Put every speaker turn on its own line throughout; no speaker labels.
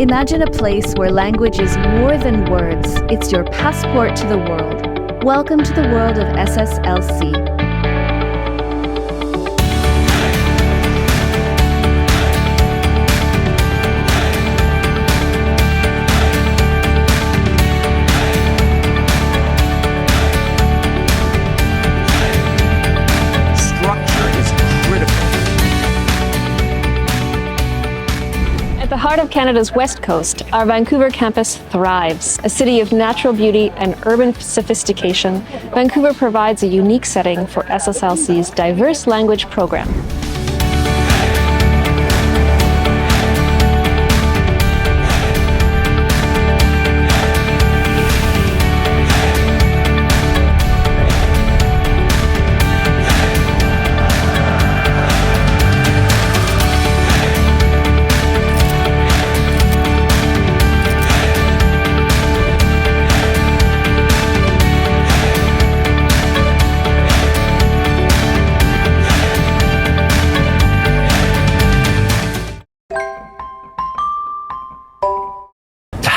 Imagine a place where language is more than words, it's your passport to the world. Welcome to the world of SSLC.
Heart of Canada's west coast, our Vancouver campus thrives. A city of natural beauty and urban sophistication, Vancouver provides a unique setting for SSLC's diverse language program.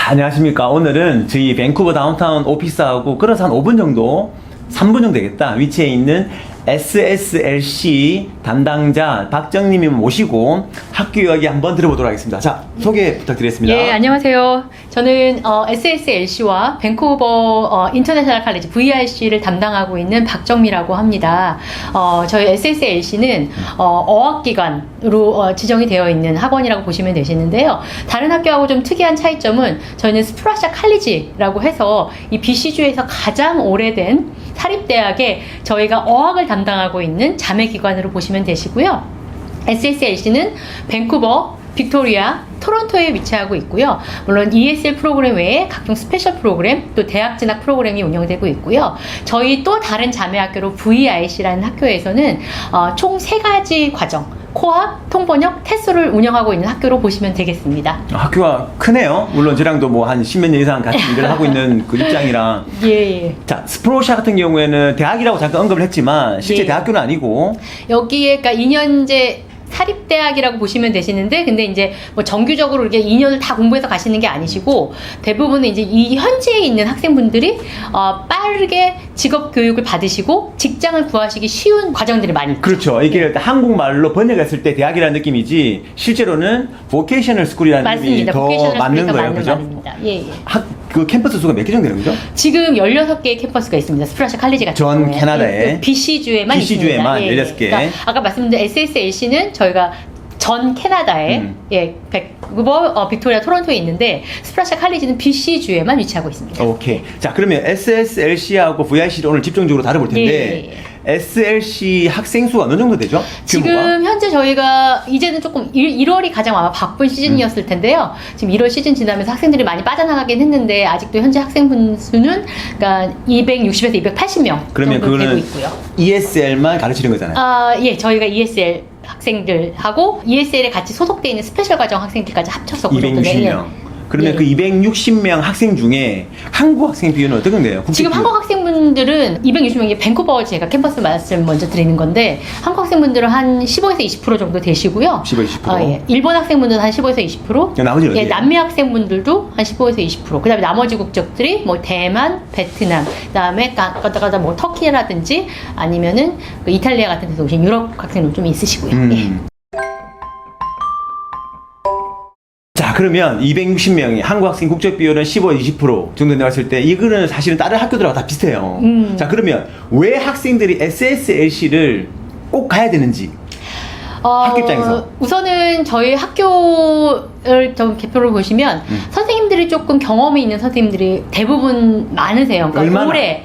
안녕하십니까. 오늘은 저희 밴쿠버 다운타운 오피스하고 끌어서 한 5분 정도, 3분 정도 되겠다. 위치에 있는 SSLC 담당자 박정님을 모시고 학교 이야기 한번 들어보도록 하겠습니다. 자, 소개 부탁드리겠습니다.
예, 안녕하세요. 저는 어, SSLC와 밴쿠버 어, 인터내셔널 칼리지 VRC를 담당하고 있는 박정미라고 합니다. 어, 저희 SSLC는 어, 어학기관으로 어, 지정이 되어 있는 학원이라고 보시면 되시는데요. 다른 학교하고 좀 특이한 차이점은 저희는 스프라샤 칼리지라고 해서 이 BC주에서 가장 오래된 사립대학에 저희가 어학을 담당 하고 있는 자매기관으로 보시면 되시고요. SSLC는 밴쿠버, 빅토리아, 토론토에 위치하고 있고요. 물론 ESL 프로그램 외에 각종 스페셜 프로그램, 또 대학 진학 프로그램이 운영되고 있고요. 저희 또 다른 자매 학교로 VIC라는 학교에서는 어, 총 세 가지 과정, 코앞, 통번역, 테스를 운영하고 있는 학교로 보시면 되겠습니다.
학교가 크네요. 물론 저랑도 뭐 한 십몇 년 이상 같이 일을 하고 있는 그 입장이랑.
예, 예.
자, 스프로샤 같은 경우에는 대학이라고 잠깐 언급을 했지만 실제
예.
대학교는 아니고
여기에 그러니까 2년제 사립대학이라고 보시면 되시는데 근데 이제 뭐 정규적으로 이렇게 2년을 다 공부해서 가시는 게 아니시고 대부분은 이제 이 현지에 있는 학생분들이 어, 빠르게 직업 교육을 받으시고 직장을 구하시기 쉬운 과정들이 많이 있죠.
그렇죠. 이게 한국말로 번역했을 때 대학이라는 느낌이지 실제로는 보케이셔널 스쿨이라는 느낌이
맞습니다.
더
보케이셔널
맞는
더
거예요.
맞는
그죠?
말입니다. 예, 예.
학, 그 캠퍼스 수가 몇 개 정도 되는 거죠?
지금 16개의 캠퍼스가 있습니다. 스프라샤 칼리지 같은
전
경우에.
캐나다에.
예, 그 BC주에만
BC 주에만 16개.
그러니까 아까 말씀드린 SSLC는 저희가 전 캐나다에
음.
예, 밴쿠버, 어, 빅토리아, 토론토에 있는데 스프라샤 칼리지는 BC주에만 위치하고 있습니다.
오케이. 자, 그러면 SSLC하고 VIC를 오늘 집중적으로 다뤄볼 텐데
예,
SLC 학생 수가 어느 정도 되죠?
지금
규모가?
현재 저희가 이제는 조금 1, 월이 가장 아마 바쁜 시즌이었을
음.
텐데요. 지금 1월 시즌 지나면서 학생들이 많이 빠져나가긴 했는데 아직도 현재 학생분 수는 그러니까 260에서 280명
그러면
정도 되고
그거는
있고요.
ESL만 가르치는 거잖아요.
아, 예, 저희가 ESL 학생들하고 ESL에 같이 소속되어 있는 스페셜 과정 학생들까지 합쳐서 그 정도
260 명. 그러면
예.
그 260명 학생 중에 한국 학생 비율은 어떻게 돼요? 국제
지금
비율?
한국 학생분들은 260명이 밴쿠버 제가 캠퍼스 말씀 먼저 드리는 건데 한국 학생분들은 한 15에서 20% 정도 되시고요.
15, 20%.
아, 예. 일본 학생분들은 한 15에서 20%.
야, 나머지는
예,
어디예요?
남미 학생분들도 한 15에서 20%. 그다음에 나머지 국적들이 뭐 대만, 베트남, 그다음에 가다가다 뭐 터키라든지 아니면은 그 이탈리아 같은 데서 오신 유럽 학생들 좀 있으시고요. 예.
음. 그러면 260명이 한국 학생 국적 비율은 15, 20% 정도 나왔을 때 이거는 사실은 다른 학교들하고 다 비슷해요.
음.
자, 그러면 왜 학생들이 SSLC를 꼭 가야 되는지
어,
학교 입장에서.
우선은 저희 학교를 좀 개표를 보시면
음.
선생님들이 조금 경험이 있는 선생님들이 대부분 많으세요. 그러니까
얼마나?
올해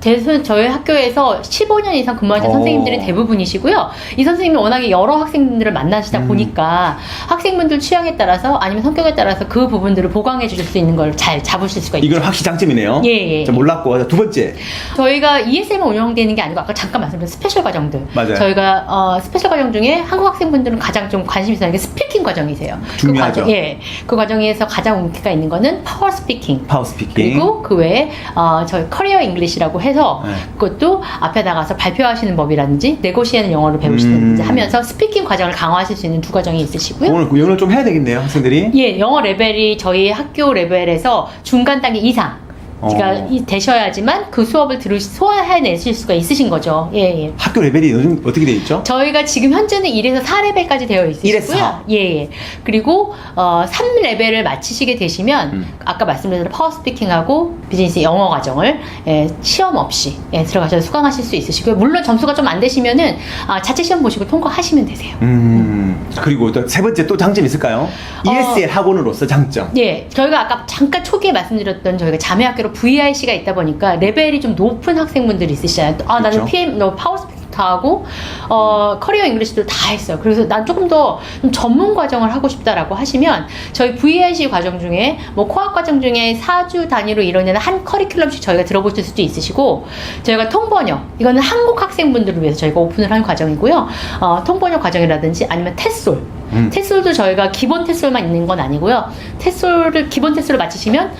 대선 저희 학교에서 15년 이상 근무하신
어.
선생님들이 대부분이시고요. 이 선생님이 워낙에 여러 학생들을 만나시다
음.
보니까 학생분들 취향에 따라서 아니면 성격에 따라서 그 부분들을 보강해 주실 수 있는 걸 잘 잡으실 수가 있죠.
이건 확실히 장점이네요.
예, 예.
저 몰랐고 자, 두 번째
저희가 ESL만 운영되는 게 아니고 아까 잠깐 말씀드린 스페셜 과정들.
맞아요.
저희가 어, 스페셜 과정 중에 한국 학생분들은 가장 좀 관심 있는 게 스피킹 과정이세요.
중요하죠.
그 과정, 예. 그 과정에서 가장 인기가 있는 거는 파워 스피킹.
파워 스피킹.
그리고 그 외에 어, 저희 커리어 잉글리시라고 해서
네.
그것도 앞에 나가서 발표하시는 법이라든지 네고시에는 영어를 배우시든지
음.
하면서 스피킹 과정을 강화하실 수 있는 두 과정이 있으시고요.
오늘 영어를 좀 해야 되겠네요, 학생들이.
예, 영어 레벨이 저희 학교 레벨에서 중간 단계 이상. 가
어.
되셔야지만 그 수업을 들으 소화해내실 수가 있으신 거죠. 예, 예.
학교 레벨이 요즘 어떻게 돼 있죠?
저희가 지금 현재는 1에서 4레벨까지 되어 있으시고요.
사.
예, 예. 그리고 어, 3레벨을 마치시게 되시면
음.
아까 말씀드린 대로 파워 스피킹하고 비즈니스 영어 과정을 예, 시험 없이 예, 들어가셔서 수강하실 수 있으시고요. 물론 점수가 좀 안 되시면은 아, 자체 시험 보시고 통과하시면 되세요.
음, 그리고 또 세 번째 또 장점 있을까요?
어.
ESL 학원으로서 장점.
예, 저희가 아까 잠깐 초기에 말씀드렸던 저희가 자매 학교로 VIC가 있다 보니까 레벨이 좀 높은 학생분들이 있으시잖아요. 아, 나는
그쵸.
PM, 너 파워 다 하고, 어, 커리어 잉글리시도 다 했어요. 그래서 난 조금 더 좀 전문 과정을 하고 싶다라고 하시면 저희 VIC 과정 중에 뭐 코앞 과정 중에 4주 단위로 이뤄내는 한 커리큘럼씩 저희가 들어보실 수도 있으시고 저희가 통번역, 이거는 한국 학생분들을 위해서 저희가 오픈을 한 과정이고요. 어, 통번역 과정이라든지 아니면 테솔,
음.
테솔도 저희가 기본 테솔만 있는 건 아니고요. 테솔을 기본 테솔을 마치시면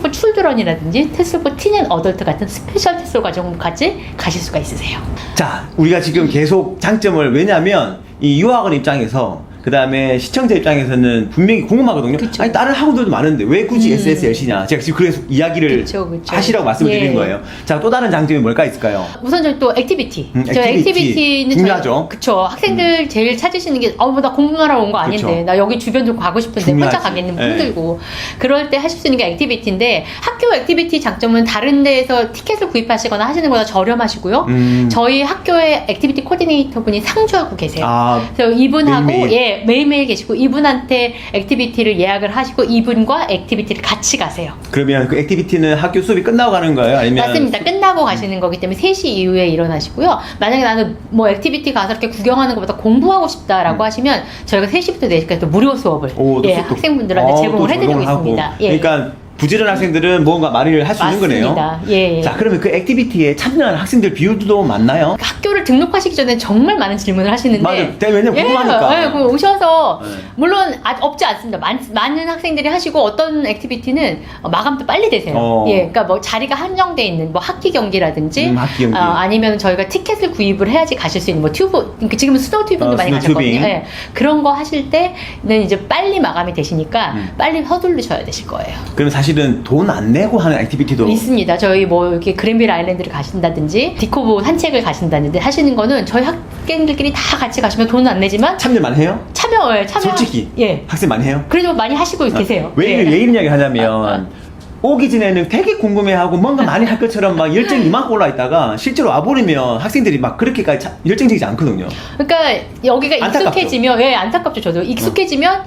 포 출드런이라든지 포 티넨 어덜트 같은 스페셜 테솔 과정까지 가실 수가 있으세요.
자, 우리가 지금 계속 장점을 왜냐하면 이 유학원 입장에서 그 다음에 시청자 입장에서는 분명히 궁금하거든요.
그쵸.
아니 다른 학원들도 많은데 왜 굳이
음.
SSLC냐? 제가 지금 그래서 이야기를
그쵸, 그쵸.
하시라고 말씀을
예.
드린 거예요. 자, 또 다른 장점이 뭘까 있을까요?
우선 저희 또 액티비티.
음,
저희
액티비티.
액티비티는
중요하죠. 음.
저희, 그쵸. 학생들 제일 찾으시는 게, 어, 나 공부하러 온 거 아닌데.
그쵸.
나 여기 주변 좀 가고 싶은데
중요하지.
혼자 가겠는
예.
힘들고. 그럴 때 하실 수 있는 게 액티비티인데 학교 액티비티 장점은 다른 데에서 티켓을 구입하시거나 하시는 것보다 저렴하시고요.
음.
저희 학교의 액티비티 코디네이터 분이 상주하고 계세요.
아,
그래서 이분하고
매 일매일.
예 매일매일 계시고 이분한테 액티비티를 예약을 하시고 이분과 액티비티를 같이 가세요.
그러면 그 액티비티는 학교 수업이 끝나고 가는 거예요? 아니면
맞습니다. 끝나고 가시는 거기 때문에 3시 이후에 일어나시고요. 만약에 나는 뭐 액티비티 가서 이렇게 구경하는 것보다 공부하고 싶다라고 하시면 저희가 3시부터 4시까지 또 무료 수업을
음. 오, 또
예,
또-
학생분들한테
어,
제공을
또
해드리고
하고.
있습니다. 예.
그러니까 부지런 학생들은 뭔가 말을 할 수 있는 거네요.
맞습니다. 예, 예.
자, 그러면 그 액티비티에 참여하는 학생들 비율도 많나요?
학교를 등록하시기 전에 정말 많은 질문을 하시는데
맞아요. 왜냐면 궁금하니까.
예, 그 오셔서
네.
물론 아, 없지 않습니다. 많, 많은 학생들이 하시고 어떤 액티비티는 어, 마감도 빨리 되세요.
어.
예, 그러니까 뭐 자리가 한정돼 있는 뭐 학기 경기라든지
음, 학기 경기.
어, 아니면 저희가 티켓을 구입을 해야지 가실 수 있는 뭐 튜브 그러니까 지금은 스노우 튜빙도
어,
많이
스노우
가셨거든요.
튜빙.
예, 그런 거 하실 때는 이제 빨리 마감이 되시니까
음.
빨리 서두르셔야 되실 거예요.
그럼 사실 은 돈 안 내고 하는 액티비티도
있습니다. 저희 뭐 이렇게 그랜빌 아일랜드를 가신다든지 디코보 산책을 가신다든지 하시는 거는 저희 학생들끼리 다 같이 가시면 돈은 안 내지만
참여 많이 해요?
참여에 참여
솔직히
예
학생 많이 해요?
그래도 많이 하시고 계세요.
왜,
예.
왜 이런 이야기 하냐면 오기 전에는 되게 궁금해하고 뭔가 많이 할 것처럼 막 열정이 이만큼 올라 있다가 실제로 와버리면 학생들이 막 그렇게까지 차- 열정적이지 않거든요.
그러니까 여기가
안타깝죠.
익숙해지면 예 안타깝죠 저도 익숙해지면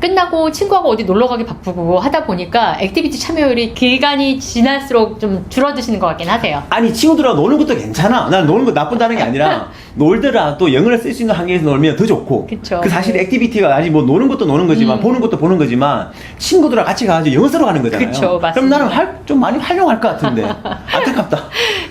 끝나고 친구하고 어디 놀러 가기 바쁘고 하다 보니까 액티비티 참여율이 기간이 지날수록 좀 줄어드시는 것 같긴 하세요.
아니 친구들하고 노는 것도 괜찮아. 난 노는 거 나쁜다는 게 아니라 놀더라 또 영어를 쓸 수 있는 환경에서 놀면 더 좋고.
그쵸.
그 사실
네.
액티비티가 아직 뭐 노는 것도 노는 거지만
음.
보는 것도 보는 거지만 친구들하고 같이 가가지고 영어 쓰러 가는 거잖아요.
그쵸, 맞습니다.
그럼 나는 할, 좀 많이 활용할 것 같은데 안타깝다.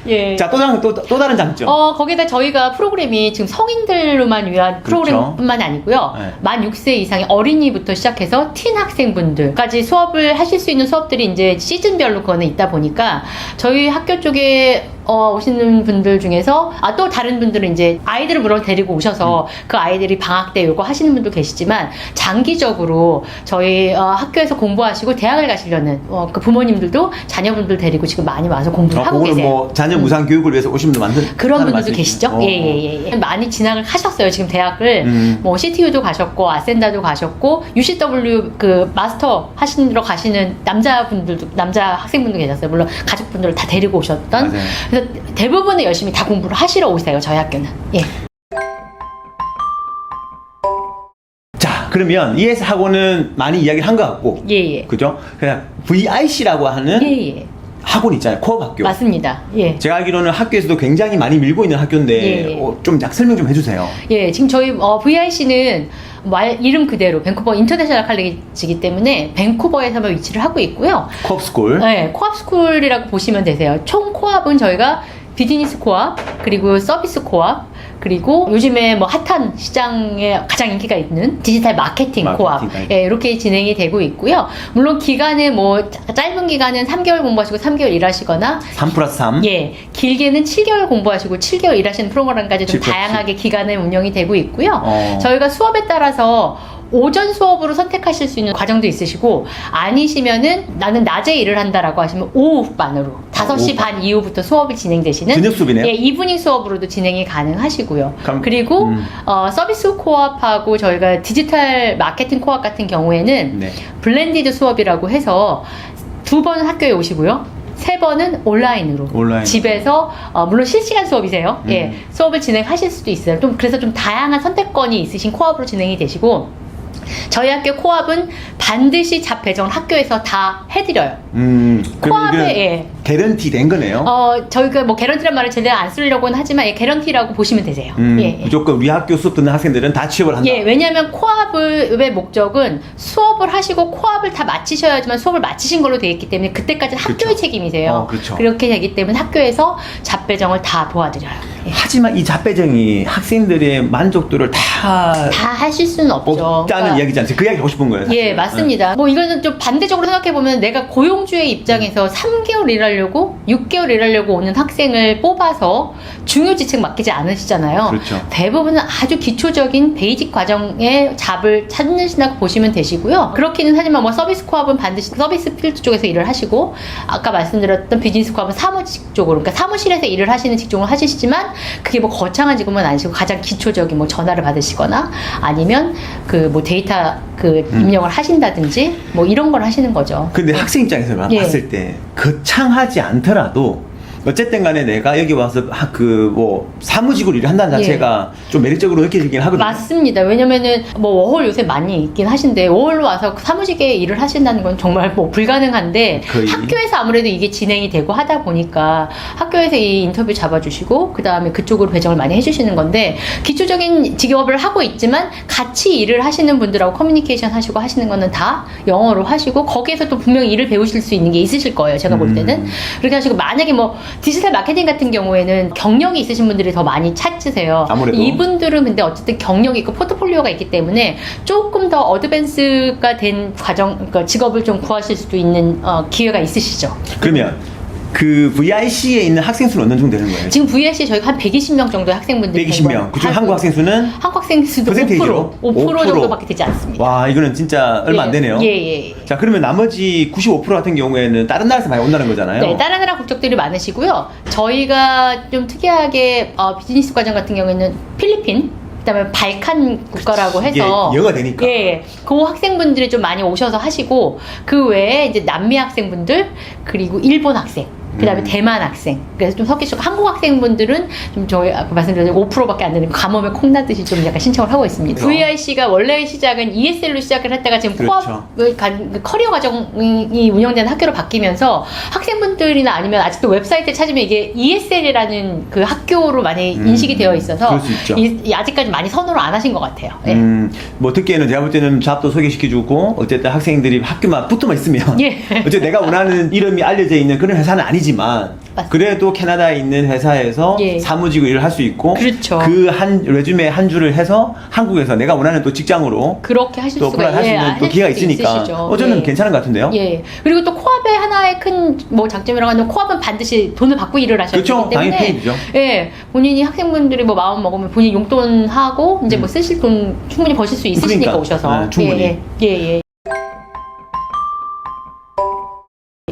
예.
자또 다른 또, 또 다른 장점.
어, 거기다 저희가 프로그램이 지금 성인들로만 위한
그렇죠.
프로그램뿐만이 아니고요.
네.
만 6세 이상의 어린이부터 시작해서 틴 학생분들까지 수업을 하실 수 있는 수업들이 이제 시즌별로 그거는 있다 보니까 저희 학교 쪽에 어, 오시는 분들 중에서 아 또 다른 분들은 이제 아이들을 물론 데리고 오셔서 그 아이들이 방학 때 요거 하시는 분도 계시지만 장기적으로 저희 어, 학교에서 공부하시고 대학을 가시려는 어, 그 부모님들도 자녀분들 데리고 지금 많이 와서 공부를
어,
하고
그거는
계세요.
뭐 자녀 무상 교육을 위해서 오신 분도 많은
그런 분들도? 계시죠?
어.
예, 예, 예, 예. 많이 진학을 하셨어요. 지금 대학을.
음.
뭐, CTU도 가셨고, 아센다도 가셨고, UCW 그 마스터 하시러 가시는 남자분들도, 남자 학생분도 계셨어요. 물론 가족분들을 다 데리고 오셨던.
맞아요.
그래서 대부분은 열심히 다 공부를 하시러 오세요. 저희 학교는. 예.
자 그러면 ES 학원은 많이 이야기를 한 것 같고
예, 예.
그죠? 그냥 VIC라고 하는
예, 예.
학원 있잖아요. 코업 학교.
맞습니다. 예.
제가 알기로는 학교에서도 굉장히 많이 밀고 있는 학교인데
예, 예.
어, 좀 약 설명 좀 해주세요.
예, 지금 저희 어, VIC는 말 이름 그대로 밴쿠버 인터내셔널 칼리지이기 때문에 밴쿠버에서만 위치를 하고 있고요.
코업 스쿨.
네, 코앞 스쿨이라고 보시면 되세요. 총 코앞은 저희가 비즈니스 코앞, 그리고 서비스 코앞, 그리고 요즘에 뭐 핫한 시장에 가장 인기가 있는 디지털 마케팅,
마케팅,
코앞. 예, 이렇게 진행이 되고 있고요. 물론 기간은 뭐 짜- 짧은 기간은 3개월 공부하시고 3개월 일하시거나
3 플러스 3.
예, 길게는 7개월 공부하시고 7개월 일하시는 프로그램까지
좀7 플러스
다양하게 기간을 운영이 되고 있고요.
어.
저희가 수업에 따라서 오전 수업으로 선택하실 수 있는 과정도 있으시고 아니시면은 나는 낮에 일을 한다라고 하시면 오후 반으로 5시
오후 반.
반 이후부터 수업이 진행되시는
저녁 수업이네요?
예, 이브닝 수업으로도 진행이 가능하시고요.
그럼-
그리고
음.
어, 서비스 코업하고 저희가 디지털 마케팅 코업 같은 경우에는
네.
블렌디드 수업이라고 해서 두 번은 학교에 오시고요. 세 번은 온라인으로
온라인.
집에서 어, 물론 실시간 수업이세요.
음.
예, 수업을 진행하실 수도 있어요. 좀 그래서 좀 다양한 선택권이 있으신 코업으로 진행이 되시고 저희 학교 코업은 반드시 잡 배정을 학교에서 다 해드려요.
음.
코앞에, 예.
개런티 된 거네요.
어, 저희가 뭐 개런티란 말을 제대로 안 쓰려고는 하지만 예, 개런티라고 보시면 되세요.
음,
예, 예.
무조건 우리 학교 수업 듣는 학생들은 다 취업을 한다.
예, 왜냐하면 코업의 목적은 수업을 하시고 코업을 다 마치셔야지만 수업을 마치신 걸로 되어 있기 때문에 그때까지 는 학교의
그렇죠.
책임이세요.
어, 그렇죠.
렇게 되기 때문에 학교에서 잡배정을 다 도와드려요. 예.
하지만 이 잡배정이 학생들의 만족도를 다
다 하실 수는 없죠.
뽑자는
그러니까
이야기지 않습니까? 그 이야기 하고 싶은 거예요. 사실.
예, 맞습니다. 뭐 이거는 좀 반대적으로 생각해 보면 내가 고용 주의 입장에서 3개월 일하려고 6개월 일하려고 오는 학생을 뽑아서 중요 지책 맡기지 않으시잖아요.
그렇죠.
대부분은 아주 기초적인 베이직 과정의 잡을 찾으신다고 보시면 되시고요. 그렇기는 하지만 뭐 서비스 코업은 반드시 서비스 필드 쪽에서 일을 하시고 아까 말씀드렸던 비즈니스 코업은 사무직 쪽으로 그러니까 사무실에서 일을 하시는 직종을 하시지만 그게 뭐 거창한 직업은 아니시고 가장 기초적인 뭐 전화를 받으시거나 아니면 그 뭐 데이터 그 입력을 하신다든지 뭐 이런 걸 하시는 거죠.
근데 학생 입장에서
예.
봤을 때 거창하지 않더라도 어쨌든 간에 내가 여기 와서 그 뭐 사무직으로 일을 한다는
예.
자체가 좀 매력적으로 느껴지긴 하거든요.
맞습니다. 왜냐면은 뭐 워홀 요새 많이 있긴 하신데 워홀로 와서 사무직에 일을 하신다는 건 정말 뭐 불가능한데
거의.
학교에서 아무래도 이게 진행이 되고 하다 보니까 학교에서 이 인터뷰 잡아주시고 그 다음에 그쪽으로 배정을 많이 해주시는 건데 기초적인 직업을 하고 있지만 같이 일을 하시는 분들하고 커뮤니케이션 하시고 하시는 거는 다 영어로 하시고 거기에서 또 분명히 일을 배우실 수 있는 게 있으실 거예요. 제가 볼 때는
음.
그렇게 하시고 만약에 뭐 디지털 마케팅 같은 경우에는 경력이 있으신 분들이 더 많이 찾으세요.
아무래도.
이분들은 근데 어쨌든 경력이 있고 포트폴리오가 있기 때문에 조금 더 어드밴스가 된 과정, 그러니까 직업을 좀 구하실 수도 있는 어, 기회가 있으시죠.
그러면 그 VIC에 있는 학생 수는 어느 정도 되는 거예요?
지금 VSC 저희가 한 120명 정도의 학생분들이
120명. 그중 한국 학생 수는
한국 학생 수도 5%,
퍼센테이지로?
5%
5%.
정도밖에 되지 않습니다.
와 이거는 진짜 얼마 안 되네요.
예, 예, 예.
자 그러면 나머지 95% 같은 경우에는 다른 나라에서 많이 온다는 거잖아요.
네, 다른 나라 국적들이 많으시고요. 저희가 좀 특이하게 어, 비즈니스 과정 같은 경우에는 필리핀, 그다음에 발칸 국가라고
이게
해서
영어가 되니까.
예, 그 학생분들이 좀 많이 오셔서 하시고 그 외에 이제 남미 학생분들 그리고 일본 학생. 그다음에
음.
대만 학생. 그래서 좀 섞이시고 한국 학생분들은 좀 저희 아까 말씀드린 5%밖에 안 되는 감염에 콩나듯이 좀 약간 신청을 하고 있습니다. VIC가 원래 시작은 ESL로 시작을 했다가 지금
그렇죠.
코업을 간그 커리어 과정이 운영되는 학교로 바뀌면서 학생분들이나 아니면 아직도 웹사이트에 찾으면 이게 ESL이라는 그 학교로 많이
음,
인식이 되어 있어서 이 아직까지 많이 선호를 안 하신 것 같아요. 네.
음, 뭐 듣기에는 제가 볼 때는 잡도 소개시켜주고 어쨌든 학생들이 학교만 붙어만 있으면
예.
어쨌든 내가 원하는 이름이 알려져 있는 그런 회사는 아니 지만
맞습니다.
그래도 캐나다에 있는 회사에서
예.
사무직으로 일을 할 수 있고
그렇죠.
그 한 레주메 한 줄을 해서 한국에서 내가 원하는 또 직장으로
그렇게 하실
또
수가
어플라이 할수
예,
있는 또 기회가
수
있으니까
있으시죠.
어 저는
예.
괜찮은 것 같은데요.
예. 그리고 또 코업의 하나의 큰 뭐 장점이라고 하면 코업은 반드시 돈을 받고 일을 하셔야
그렇죠.
되기 때문에
당연히 페이드죠.
예. 본인이 학생분들이 뭐 마음 먹으면 본인 용돈 하고 이제 뭐 쓰실 돈 충분히 버실 수 있으시니까
음. 그러니까.
오셔서
네, 충분히.
예, 예. 예, 예.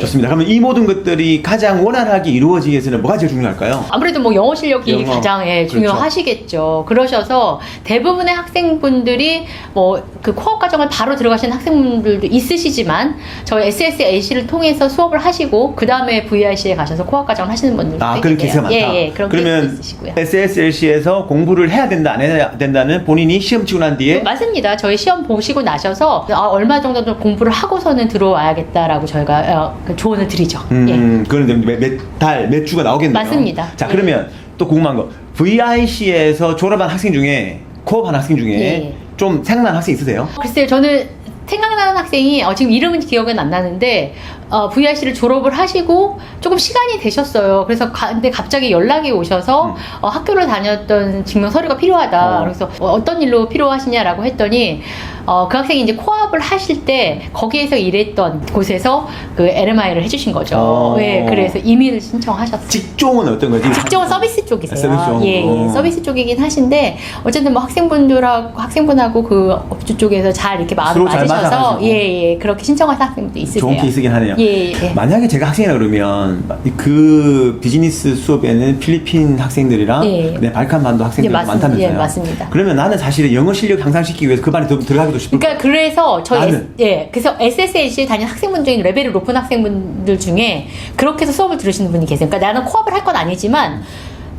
좋습니다. 그러면 이 모든 것들이 가장 원활하게 이루어지기 위해서는 뭐가 제일 중요할까요?
아무래도 뭐 영어 실력이
영어.
가장 예,
그렇죠.
중요하시겠죠. 그러셔서 대부분의 학생분들이 뭐 그 코업 과정을 바로 들어가시는 학생분들도 있으시지만 저희 SSLC를 통해서 수업을 하시고 그 다음에 VIC에 가셔서 코업 과정을 하시는 분들도
아,
있
그런 케이스가 많다.
예, 예, 그런
그러면
케이스 있으시고요.
SSLC에서 공부를 해야 된다, 안 해야 된다는 본인이 시험 치고 난 뒤에
맞습니다. 저희 시험 보시고 나셔서 아, 얼마 정도 좀 공부를 하고서는 들어와야겠다라고 저희가 어, 그 조언을 드리죠. 예.
음, 그건 몇 달, 몇 주가 나오겠네요.
맞습니다.
자,
예.
그러면 또 궁금한 거. VIC에서 졸업한 학생 중에, 코업한 학생 중에
예.
좀 생각나는 학생 있으세요?
글쎄요, 저는 생각나는 학생이 어, 지금 이름은 기억은 안 나는데 어, VIC를 졸업을 하시고 조금 시간이 되셨어요. 그래서 가, 근데 갑자기 연락이 오셔서 어, 학교를 다녔던 증명 서류가 필요하다.
어.
그래서 어, 떤 일로 필요하시냐라고 했더니 어, 그 학생이 이제 코업을 하실 때 거기에서 일했던 곳에서 그 LMI를 해주신 거죠.
어.
네, 그래서 임의를 신청하셨어요.
직종은 어떤 거지?
직종은 서비스 쪽이세요.
서비스 쪽.
예, 예,
어.
서비스 쪽이긴 하신데 어쨌든 뭐 학생분들하고 학생분하고 그 업주 쪽에서 잘 이렇게
잘
맞으셔서
맞아가지고.
예, 예, 그렇게 신청하신 학생분도 있으세요.
좋은 케이스긴 하네요.
예, 예.
만약에 제가 학생이라 그러면 그 비즈니스 수업에는 필리핀 학생들이랑
예.
네, 발칸반도 학생들이
예, 맞습니다.
많다면서요.
예, 맞습니다.
그러면 나는 사실 영어 실력 향상시키기 위해서 그 반에 들- 들어가기도 싶을
그러니까 그래서 저희
나는.
S, 예 그래서 SSLC에 다니는 학생분 중에 레벨이 높은 학생분들 중에 그렇게 해서 수업을 들으시는 분이 계세요. 그러니까 나는 코업을 할 건 아니지만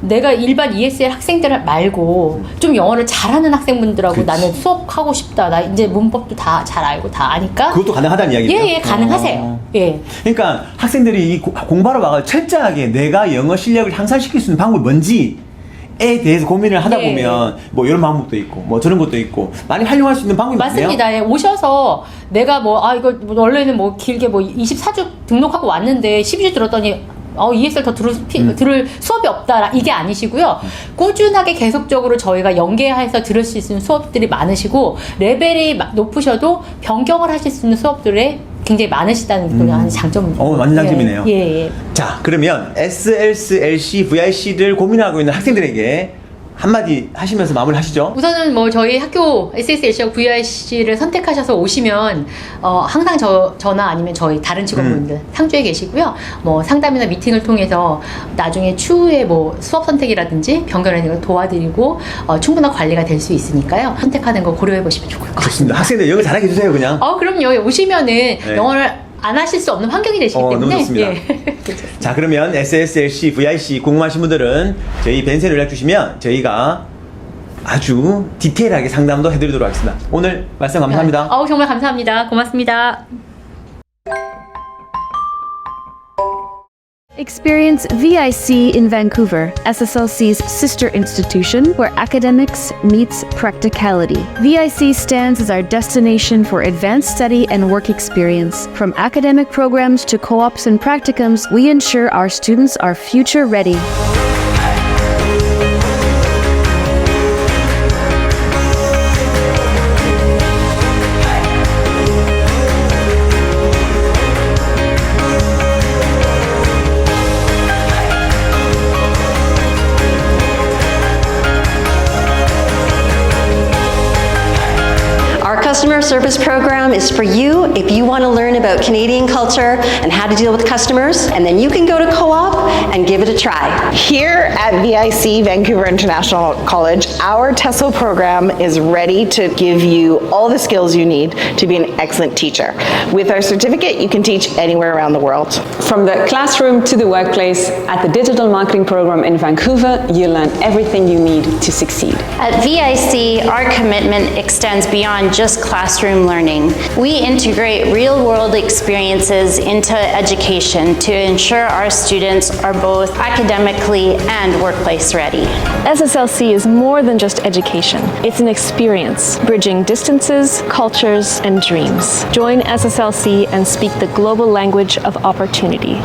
내가 일반 ESL 학생들 말고 좀 영어를 잘하는 학생분들하고
그치.
나는 수업하고 싶다. 나 이제 문법도 다 잘 알고 다 아니까
그것도 가능하다는 이야기죠.
예, 예, 가능하세요.
어.
예.
그러니까 학생들이 이 고- 공부하러 와서 철저하게 내가 영어 실력을 향상시킬 수 있는 방법이 뭔지 에 대해서 고민을 하다
예.
보면 뭐 이런 방법도 있고 뭐 저런 것도 있고 많이 활용할 수 있는 방법이 많네요.
맞습니다. 예, 오셔서 내가 뭐, 아, 이거 뭐 원래는 뭐 길게 뭐 24주 등록하고 왔는데 12주 들었더니 어, ESL 더 들을, 피-
음.
들을 수업이 없다. 이게 아니시고요. 꾸준하게 계속적으로 저희가 연계해서 들을 수 있는 수업들이 많으시고, 레벨이 마- 높으셔도 변경을 하실 수 있는 수업들에 굉장히 많으시다는 게 하는 장점입니다.
어, 완전 장점이네요.
예, 예. 예.
자, 그러면 SLC, VIC를 고민하고 있는 학생들에게 한마디 하시면서 마무리 하시죠.
우선은 뭐 저희 학교 SSLC하고 VIC를 선택하셔서 오시면 어, 항상 저, 저나 아니면 저희 다른 직원분들
음.
상주에 계시고요. 뭐 상담이나 미팅을 통해서 나중에 추후에 뭐 수업 선택이라든지 변경하는 걸 도와드리고 어, 충분한 관리가 될 수 있으니까요. 선택하는 거 고려해 보시면 좋을 것 같습니다.
좋습니다. 학생들 영어 잘하게 해주세요, 그냥.
어, 그럼요. 오시면은 영어를 안 하실 수 없는 환경이 되시기
네. 어, 너무
때문에
좋습니다.
예.
자, 그러면 SSLC, VIC 궁금하신 분들은 저희 벤센 연락 주시면 저희가 아주 디테일하게 상담도 해드리도록 하겠습니다. 오늘 말씀 감사합니다.
어우, 정말 감사합니다. 고맙습니다.
Experience VIC in Vancouver, SSLC's sister institution where academics meets practicality. VIC stands as our destination for advanced study and work experience. From academic programs to co ops and practicums, we ensure our students are future ready.
Customer service program is for you if you want to learn about Canadian culture and how to deal with customers, and then you can go to co-op and give it a try.
Here at VIC Vancouver International College, our TESOL program is ready to give you all the skills you need to be an excellent teacher. With our certificate, you can teach anywhere around the world.
From the classroom to the workplace, at the digital marketing program in Vancouver, you learn everything you need to succeed.
At VIC, our commitment extends beyond just classroom learning. We integrate real world experiences into education to ensure our students are both academically and workplace ready.
SSLC is more than just education. It's an experience, bridging distances, cultures, and dreams. Join SSLC and speak the global language of opportunity.